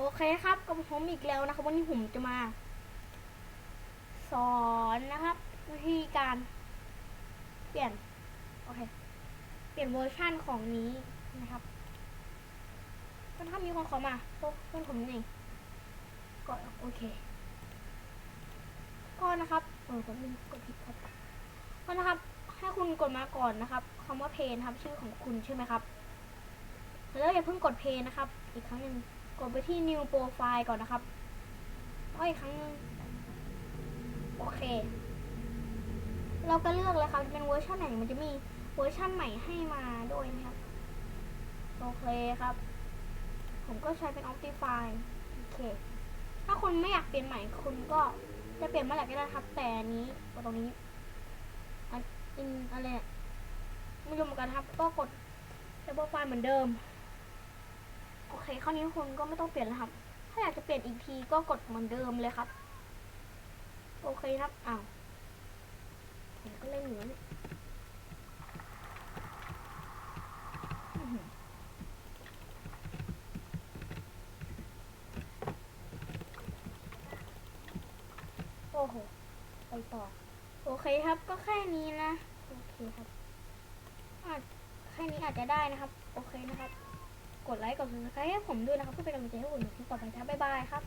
โอเคครับกับผมอีกแล้วนะครับ วันนี้ผมจะมา สอนนะครับ วิธีการ เปลี่ยนโอเคเปลี่ยนเวอร์ชั่นของนี้นะครับก็ถ้ามีคนขอมาโอ้เพื่อนผมนี่ก็โอเค ก็นะครับเออผมลืมกดผิดครับก็นะครับให้คุณกดมาก่อนนะครับคำว่าเพนครับชื่อของคุณใช่ไหมครับแล้วอย่าเพิ่งกดเพย์นะครับ อีกครั้งหนึ่ง กดไปที่ new profile ก่อนนะครับอ้ออีกครั้งหนึงโอเค เราก็เลือกเลยครับจะเป็นเวอร์ชันไหนมันจะมีเวอร์ชันใหม่ให้มาด้วยนะครับ โอเคครับ ผมก็ใช้เป็น Optify โอเค ถ้าคุณไม่อยากเปลี่ยนใหม่คุณก็จะเปลี่ยนเมื่อไหร่ก็ได้ครับ แต่อันนี้กดตรงนี้อันอินอะไรเนี่ยไม่รู้เหมือนกันครับ ก็กดแต่โปรไฟล์เหมือนเดิม เคคราวนี้คุณก็ไม่ต้องเปลี่ยนแล้วครับ ถ้าอยากจะเปลี่ยนอีกทีก็กดเหมือนเดิมเลยครับ โอเคครับอ้าวผมก็เล่นเหนือนี่ยโอ้โห ไปต่อ โอเคครับ ก็แค่นี้นะ โอเคครับ อาจแค่นี้อาจจะได้นะครับ โอเคนะครับ กดไลค์กดซับสไครต์ให้ผมด้วยนะครับเพื่อเป็นกำลังใจให้ผมในคลิปต่อไปครับบ๊ายบายครับ